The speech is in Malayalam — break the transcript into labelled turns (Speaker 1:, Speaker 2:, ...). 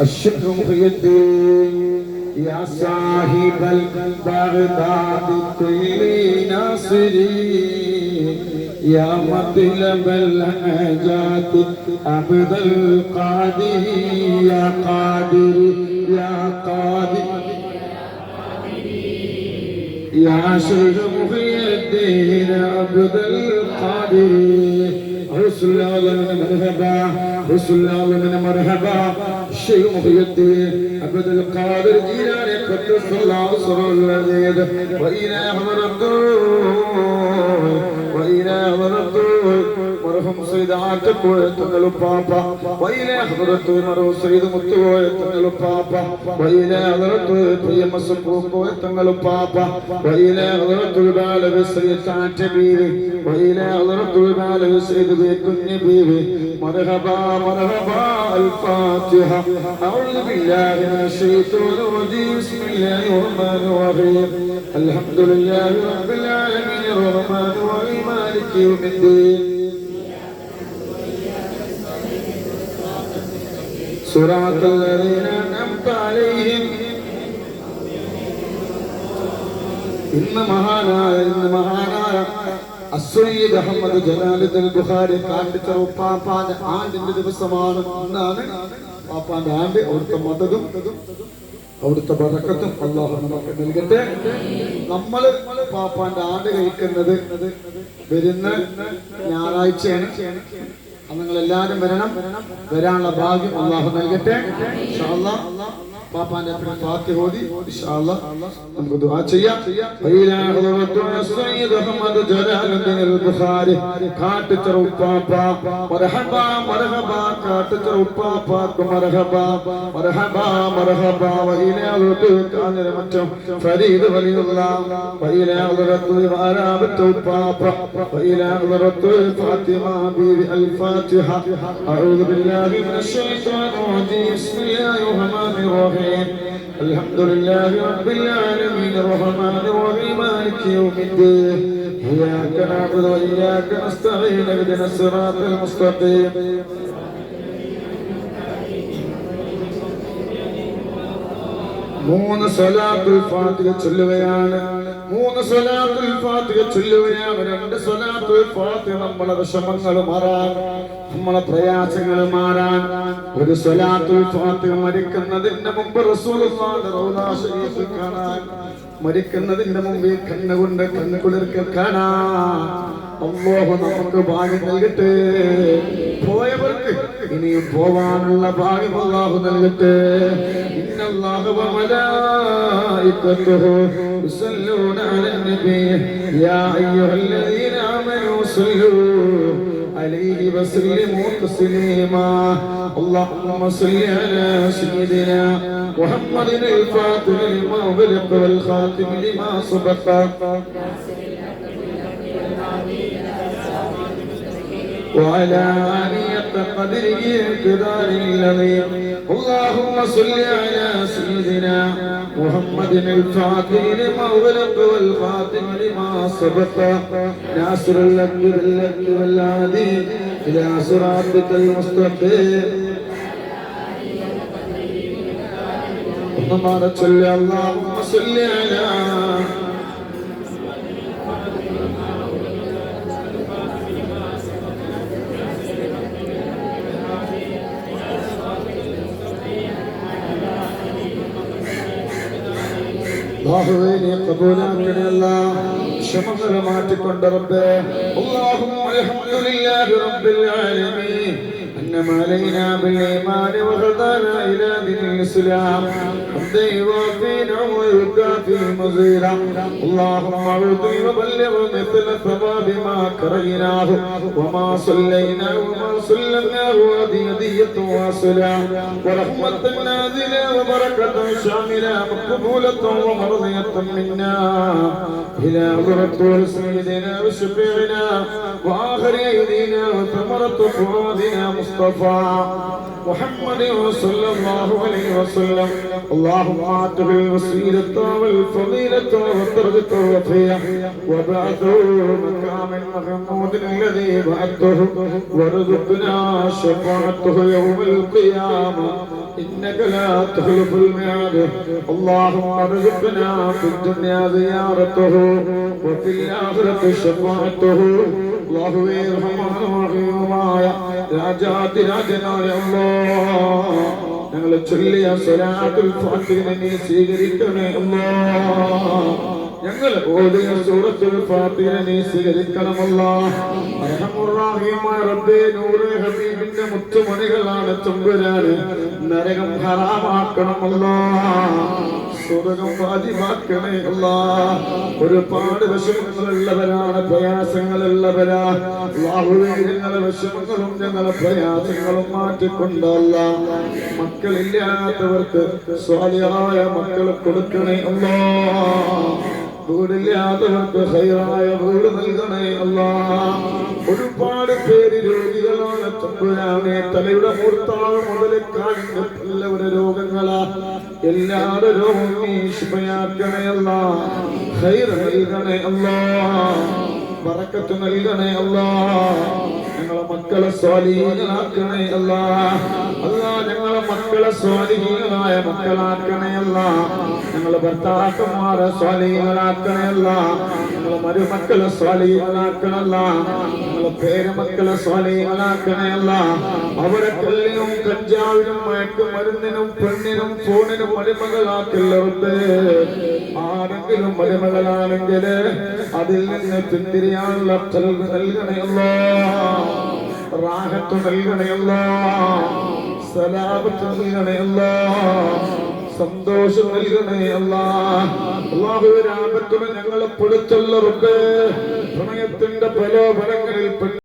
Speaker 1: الشيخ محي الدين يا صاحب البغداد كل ناصري يا مطلب الحاجات عبد القادر يا قادر يا قادر. يا شيخ محي الدين عبد القادر. റസൂലുള്ളാഹിനെ മർഹബ റസൂലുള്ളാഹിനെ മർഹബ ഷെയ്ഖ് മുഹയ്യദ്ദീൻ അബ്ദുൽ ഖാദിർ ജീലാനി ഖദ്ദസല്ലാഹു സറല്ലദീദ് വഇലാഹു റബ്ബു വഇലാഹു قدس الله سر الذي وإلى حضرته وإلى حضرته مرحم سيد عاتق ويتنلو بابا وإلى حضرته مرحم سيد متو ويتنلو بابا وإلى حضرته പ്രിയ മസൂക്ക് ويتنلو بابا وإلى حضرته بالغ سيد عاتبيري وإلى حضرته بالغ سيد بيكن بيبي مرحبا مرحبا الفاتحة أعوذ بالله من الشيطان الرجيم بسم الله الرحمن الرحيم الحمد لله رب العالمين الرحمن الرحيم مالك يوم الدين صراط الذين أنعمت عليهم ഇന്ന് മഹാനായ ഇന്ന് മഹാനായ അസ്വയ്യദ് അഹമ്മദ് ജലാലുദ്ദീൻ ബുഖാരി കാട്ടിച്ച ഉപ്പാപ്പാന്റെ ആണ്ടിന്റെ ദിവസമാണ് ഇന്നാണ് പാപ്പാന്റെ ആണ്ട് അവിടുത്തെ മതതും അവിടുത്തെ ബറക്കത്തും അള്ളാഹു നമുക്ക് നൽകട്ടെ നമ്മള് പാപ്പാന്റെ ആണ്ട് കഴിക്കുന്നത് വരുന്ന ഞായറാഴ്ചയാണ് അന്ന് നിങ്ങൾ എല്ലാവരും വരണം വരാനുള്ള ഭാഗ്യം അള്ളാഹു നൽകട്ടെ. പാപ്പാന്റെ ഫാത്തിഹ ഓതി ഇൻഷാ അല്ലാ നമുക്ക് ദുആ ചെയ്യാം വൈലാ ഹദറത്തു സയ്യിദ് അഹ്മദ് ജലാലുദ്ദീൻ അൽ-ബുഖാരി കാട്ടുചെറു ഉപ്പാപ്പ മർഹബ മർഹബ കാട്ടുചെറു ഉപ്പാപ്പാക്ക് മർഹബ മർഹബ മർഹബ വൈലാ ഹദറത്തു കാഞ്ഞിര മറ്റം ഫരീദ് വലിയുള്ള വൈലാ ഹദറത്തു ആരാബത്തു ഉപ്പാപ്പ വൈലാ ഹദറത്തു ഫാത്തിമ ബീവി الفاتحة أعوذ بالله من الشيطان الرجيم بسم الله الرحمن الرحيم الحمد لله رب العالمين الرحمن الرحيم مالك يوم الدين إياك نعبد وإياك نستعين اهدنا الصراط المستقيم മൂന്ന് സ്വലാത്തുൽ ഫാത്തിഹ ചൊല്ലുകയാണ് മൂന്ന് സ്വലാത്തുൽ ഫാത്തിഹ ചൊല്ലുകയാണ്. രണ്ട് സ്വലാത്തുൽ ഫാത്തിഹ നമ്മളെ വിഷമങ്ങൾ മാറാൻ നമ്മളെ പ്രയാസങ്ങൾ മാറാൻ. ഒരു സ്വലാത്തുൽ ഫാത്തിഹ മരിക്കുന്നതിന്റെ മുമ്പ് റസൂലുള്ളാഹി റൗലാ ശരീഫ് കാണാൻ മരിക്കുന്നതിന്റെ മുമ്പ് കണ്ണുകൊണ്ട് കണ്ണുകുളിർക്ക കാണാൻ അല്ലാഹു നമുക്ക് ഭാഗ്യം നൽകട്ടെ. പോയവർക്ക് ഇനി പോവാനുള്ള ഭാഗ്യം അല്ലാഹു നൽകട്ടെ. ഇന്നല്ലാഹു يصلون على النبي. يا أيها الذين آمنوا صلوا عليه وسلموا تسليما. اللهم صل على سيدنا محمد الفاتح لما بلغ والخاتم لما سبق. وعلى آله قدره اقتدار الذين اللهم صل على سيدنا محمد الفاتح لما أغلق والخاتم لما سبق ناصر الحق بالحق والهادي إلى صراطك المستقيم اللهم صل اللهم صل على അള്ളാഹുവേ നീ കബൂലാക്കണേ അല്ല ക്ഷമകളെ മാറ്റിക്കൊണ്ട് റബ്ബേ. അള്ളാഹു അൽഹംദുലില്ലാഹി റബ്ബിൽ ആലമീൻ. أنم علينا بالإيمان وهدانا إلى دين الإسلام حمدا يوافي نعمه ويكافي مزيدا اللهم اعطي وبلغ مثل ثواب ما كرهناه وما صلينا وما سلمناه هدية واصلة ورحمة نازلة وبركة شاملة مقبولة ومرضية منا إلى حضرة سيدنا وشفيعنا وآخر أيدينا وثمرة فؤادنا مصطفى محمد صلى الله عليه وسلم. اللهم آته الوسيلة والفضيلة والدرجة الرفيع وبعثه مقام محمود الذي بعثته. وارزقنا شفاعته يوم القيامة. إنك لا تخلف الميعاد. اللهم ارزقنا في الدنيا زيارته. وفي الآخرة شفاعته. الله الرحمن الرحيم രാജാതി രാജനായ ഞങ്ങളെ ചൊല്ലിയ സ്വലാത്തുൽ ഫാത്തിഹ നീ സ്വീകരിക്കണേ അമ്മോ. ഞങ്ങൾ ഓതിയ സൂറത്തുൽ ഫാത്തിഹ നീ സ്വീകരിക്കണമല്ല അർഹമുറാഹിമായ റബ്ബേ നൂറ് ഹബീബിന്റെ മുത്തുമണികളാണ് തമ്പുരാന് നരകം ഹറാമാക്കണമല്ല സ്വർഗം വാജിമാക്കണേ അല്ല ഒരുപാട് വിഷമങ്ങളുള്ളവരാണ് പ്രയാസങ്ങളുള്ളവരാ. അല്ലാഹുവേ ഞങ്ങളെ വിഷമങ്ങളും ഞങ്ങളെ പ്രയാസങ്ങളും മാറ്റിക്കൊണ്ടല്ല. മക്കളില്ലാത്തവർക്ക് സ്വാലിയായ മക്കൾ കൊടുക്കണേ അല്ലാ. വീടില്ലാത്തവർക്ക് ഹൈറായ വീട് നൽകണേ അല്ലാ. ഒരുപാട് പേര് രോഗികളാണ്. തലയുടെ മൂർത്താവ് മുതൽ എല്ലാവരുടെ രോഗങ്ങളാ. എല്ലാവരുടെ രോഗം നീ അല്ലാ. ഹൈർ നൽകണേ അല്ല. പറക്കത്ത് നൽകണേ അല്ല. ഞങ്ങളെ മക്കളെ സ്വാധീനങ്ങളാക്കണേ അല്ല. അല്ല ഞങ്ങളെ മക്കളെ സ്വാധീനങ്ങളായ മക്കളാക്കണേ അല്ല. ഞങ്ങളെ ഭർത്താക്കന്മാരെ സ്വാധീനങ്ങളാക്കണേ അല്ലാ. ഞങ്ങളെ മരുമക്കളെ സ്വാലീകളാക്കണല്ല ഞങ്ങളെ പേരമക്കളെ സ്വാലീകളാക്കണയല്ല അവരെ കല്ലിനും കഞ്ചാവിനും മയക്കുമരുന്നിനും പെണ്ണിനും ഫോണിനും അടിമകളാക്കില്ലവർക്ക് ആരെങ്കിലും അടിമകളാണെങ്കിൽ അതിൽ നിന്ന് പിന്തിരിയാനുള്ള നൽകണയല്ലോ. റാഹത്ത് നൽകണയല്ലോ. സന്തോഷം നൽകണേ അല്ലാ ഞങ്ങളെ പൊടുത്തുള്ള റബ്ബേ. പ്രണയത്തിന്റെ പ്രലോഭനങ്ങളിൽ